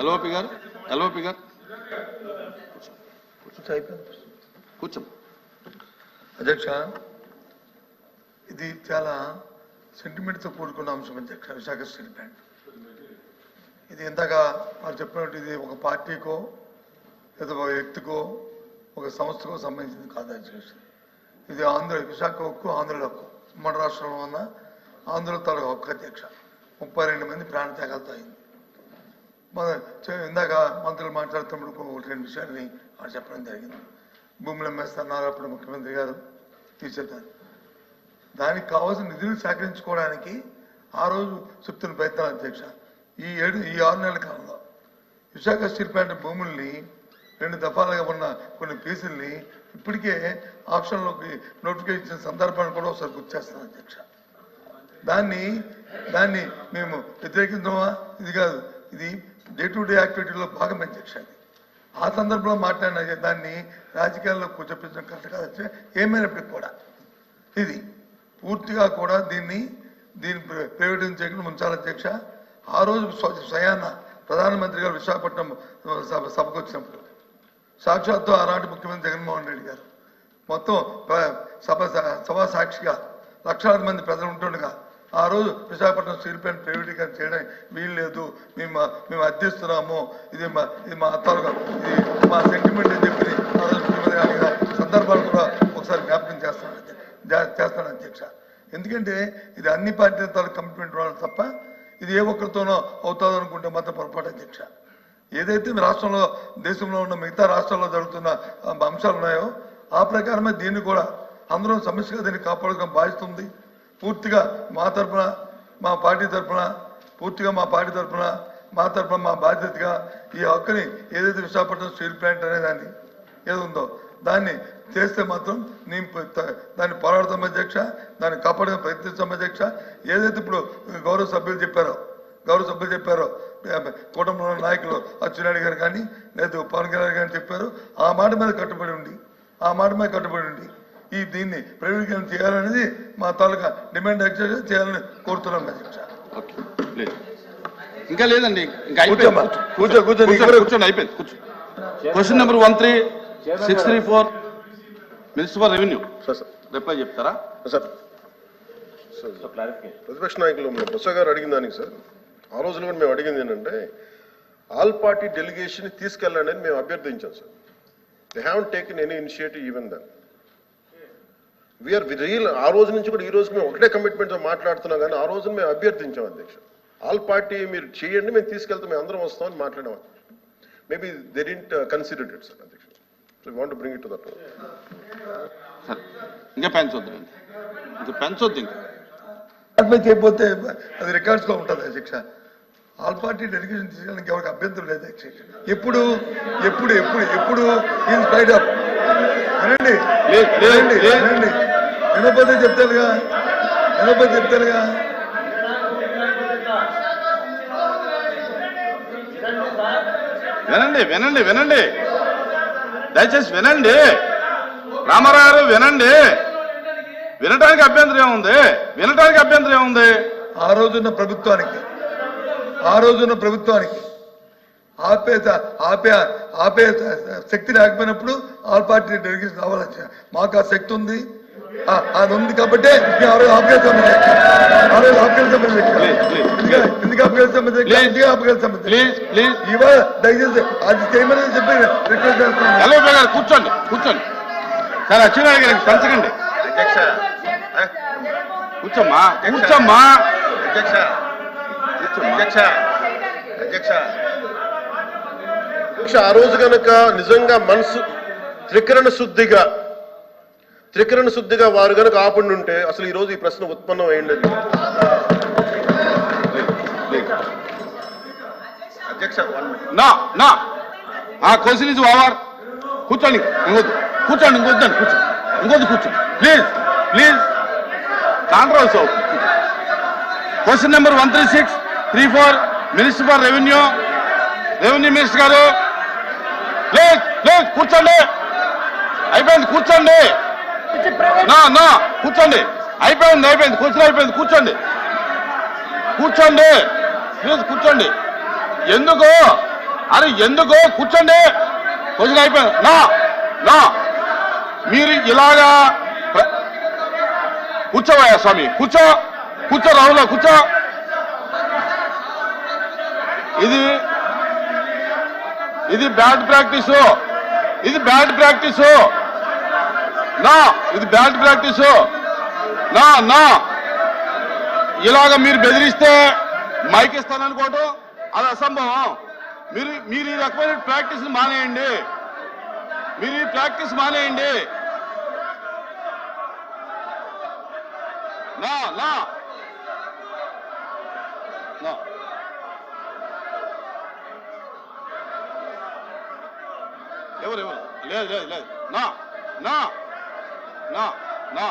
LOP గారు. LOP గారు. కూర్చో అధ్యక్ష ఇది చాలా సెంటిమెంట్తో కూడుకున్న అంశం అధ్యక్ష విశాఖ స్టీల్ ప్లాంట్. ఇది ఇందాక వాళ్ళు చెప్పినట్టు ఇది ఒక పార్టీకో లేదా ఒక వ్యక్తికో ఒక సంస్థకో సంబంధించింది కాదు అధ్యక్ష. ఇది ఆంధ్ర విశాఖ హక్కు ఆంధ్రుల హక్కు. ఉమ్మడి రాష్ట్రంలో ఉన్న ఆంధ్రుల తాలూకు హక్కు అధ్యక్ష. ముప్పై రెండు మంది ప్రాణత్యాగాలతో అయింది. ఇందాక మంత్రులు మాట్లాడుతున్నప్పుడు ఒకటి రెండు విషయాన్ని వాళ్ళు చెప్పడం జరిగింది. భూములు అమ్మేస్తున్నారు అప్పుడు ముఖ్యమంత్రి గారు తీసేద్దారు దానికి కావాల్సిన నిధులు సేకరించుకోవడానికి ఆ రోజు చెప్తున్న ప్రయత్నాలు అధ్యక్ష. ఈ ఏడు ఈ ఆరు నెలల కాలంలో విశాఖ స్టీల్ ప్లాంట్ భూముల్ని రెండు దఫాలుగా ఉన్న కొన్ని పీసుల్ని ఇప్పటికే ఆప్షన్లోకి నోటిఫికేషన్ సందర్భాన్ని కూడా ఒకసారి గుర్తు చేస్తాను అధ్యక్ష. దాన్ని దాన్ని మేము వ్యతిరేకించమా ఇది కాదు. ఇది డే టు డే యాక్టివిటీలో భాగం అధ్యక్ష ఆ సందర్భంలో మాట్లాడిన దాన్ని రాజకీయాల్లో కూర్చోపించడం కరెక్ట్ కాదు. ఏమైనప్పటికీ కూడా ఇది పూర్తిగా కూడా దీన్ని దీన్ని ప్ర- ప్రైవేటైజ్ చేయకుండా ఉంచాలి అధ్యక్ష. ఆ రోజు స్వయాన ప్రధానమంత్రి గారు విశాఖపట్నం సభ సభకు వచ్చినప్పుడు సాక్షాత్తు ఆనాటి ముఖ్యమంత్రి జగన్మోహన్ రెడ్డి గారు. మొత్తం సభ సభా సాక్షిగా లక్షలాది మంది ప్రజలు ఉంటుండగా ఆ రోజు విశాఖపట్నం స్టీల్ ప్లాంట్ ప్రైవేటీకరణ చేయడం వీలు లేదు. మేము మేము అర్థిస్తున్నాము. ఇది మా ఇది మా అత్తారు ఇది మా సెంటిమెంట్ అని చెప్పి ఆ రోజు ముఖ్యమంత్రి సందర్భాలు కూడా ఒకసారి జ్ఞాపకం చేస్తాను చేస్తాను అధ్యక్ష. ఎందుకంటే ఇది అన్ని పార్టీల తాలూకు కమిట్మెంట్ వాళ్ళు తప్ప ఇది ఏ ఒక్కరితోనో అవుతుంది అనుకుంటే మాత్రం పొరపాటు అధ్యక్ష. ఏదైతే మీ రాష్ట్రంలో దేశంలో ఉన్న మిగతా రాష్ట్రాల్లో జరుగుతున్న అంశాలు ఉన్నాయో ఆ ప్రకారమే దీన్ని కూడా అందరం సమస్యగా దీన్ని కాపాడుకోవడం బాధిస్తుంది. పూర్తిగా మా తరపున మా పార్టీ తరఫున పూర్తిగా మా పార్టీ తరపున మా తరపున మా బాధ్యతగా ఈ హక్కుని ఏదైతే విశాఖపట్నం స్టీల్ ప్లాంట్ అనేదాన్ని ఏది ఉందో దాన్ని చేస్తే మాత్రం నేను దాన్ని పోరాడతాం అధ్యక్ష దాన్ని కాపాడడం ప్రయత్నిస్తాం అధ్యక్ష. ఏదైతే ఇప్పుడు గౌరవ సభ్యులు చెప్పారో గౌరవ సభ్యులు చెప్పారో కుటుంబంలో నాయకులు అచ్చెన్నాయుడు గారు కానీ లేదా పవన్ కళ్యాణ్ గారు చెప్పారు ఆ మాట మీద కట్టుబడి ఉండి ఆ మాట మీద కట్టుబడి ఉండి ఈ దీన్ని ప్రైవేటీకరణ చేయాలనేది మా తాలూకా డిమాండ్ ఎక్సైజ్ చేయాలని కోరుతున్నాం అధ్యక్ష ఓకే లేదు. ఇంకా లేదండి. ఇంకా. అయిపోయింది. కూర్చో, కూర్చో. కూర్చోండి కూర్చోండి అయిపోయింది. కూర్చో. Question number one three six three four minister for revenue sir sir reply చెప్తారా సార్ సార్ ప్రతిపక్ష నాయకులు బొత్స గారు అడిగిన దానికి సార్ ఆ రోజులో కూడా మేము అడిగింది ఏంటంటే ఆల్ పార్టీ డెలిగేషన్ తీసుకెళ్ళండి అని మేము అభ్యర్థించాం sir they have taken any initiative even then we are real ఆ రోజు నుంచి కూడా ఈ రోజు మేము ఒకటే కమిట్మెంట్తో మాట్లాడుతున్నాం కానీ ఆ రోజున మేము అభ్యర్థించాం అధ్యక్ష. ఆల్ పార్టీ మీరు చేయండి మేము తీసుకెళ్తాం మేము అందరం వస్తామని మాట్లాడాం maybe they didn't consider it sir అధ్యక్ష. So want bring it to that సరే. ఇంకా పెంచొద్దు ఇంకా పెంచొద్దు ఇంకా. అట్లా చేయకపోతే అది రికార్డ్స్లో ఉంటుంది అధ్యక్ష. ఆల్ పార్టీ డెలిగేషన్ తీసుకోవడానికి ఎవరికి అభ్యంతరం లేదు అధ్యక్ష. ఎప్పుడు ఎప్పుడు ఎప్పుడు ఎప్పుడు ఇన్ స్పైడ్ అప్ వినండి. లేదు, చెప్తారుగా. వినకపోతే చెప్తారుగా. వినండి వినండి వినండి. దయచేసి వినండి. రామారావు గారు వినండి. వినటానికి అభ్యంతరం ఏముంది? వినటానికి అభ్యంతరం ఏముంది? ఆ రోజున్న ప్రభుత్వానికి ఆ రోజున్న ప్రభుత్వానికి ఆపే ఆపే ఆపే శక్తి లేకపోయినప్పుడు ఆల్ పార్టీ డెలిగేషన్ రావాలని మాకు ఆ శక్తి ఉంది. అది ఉంది కాబట్టి మేము ఆ రోజు ఆపగలుగుతాం ఆ రోజు Please, please. ఎందుకు- ఇవాళ దయచేసి అది చేయమని చెప్పి రిక్వెస్ట్ కూర్చోండి కూర్చోండి. సరే అచ్చెన్నాయుడు గారికి పెంచకండి. అధ్యక్ష. కూర్చోమ్మా కూర్చోమ్మా. అధ్యక్ష. కూర్చోమ్మా. అధ్యక్ష. అధ్యక్ష. అధ్యక్ష ఆ రోజు గనక నిజంగా మనసు త్రికరణ శుద్ధిగా త్రికరణ శుద్ధిగా వారు కనుక ఆపండి ఉంటే అసలు ఈరోజు ఈ ప్రశ్న ఉత్పన్నం అయ్యింది నా నా. ఆ క్వశ్చన్ ఇస్ ఓవర్ కూర్చోండి ఇంకొద్దు. కూర్చోండి ఇంకొద్దండి కూర్చో. ఇంకొద్దు కూర్చోండి please please. Controversy question number one three six three four minister for revenue. Revenue minister గారు. ప్లీజ్ ప్లీజ్ కూర్చోండి. అయిపోయింది కూర్చోండి. నా నా కూర్చోండి. అయిపోయింది అయిపోయింది కూర్చుని అయిపోయింది కూర్చోండి. కూర్చోండి. ప్లీజ్ కూర్చోండి. ఎందుకు? అరే ఎందుకు? కూర్చోండి. కూర్చుని అయిపోయింది. నా నా. మీరు ఇలాగా ప్ర- కూర్చోవయ్యా స్వామి. కూర్చో కూర్చో రాహుల కూర్చో. ఇది ఇది బ్యాడ్ ప్రాక్టీస్. ఇది బ్యాడ్ ప్రాక్టీస్. నా ఇది బ్యాడ్ ప్రాక్టీస్. నా నా. ఇలాగ మీరు బెదిరిస్తే మైక్ ఇస్తాననుకోవటం అది అసంభవం. మీరు మీరు ఈ రకమైన ప్రాక్టీస్ మానేయండి. మీరు ఈ ప్రాక్టీస్ మానేయండి. నా నా. నా. ఎవరు ఎవరు? లేదు లేదు లేదు. నా నా. నా నా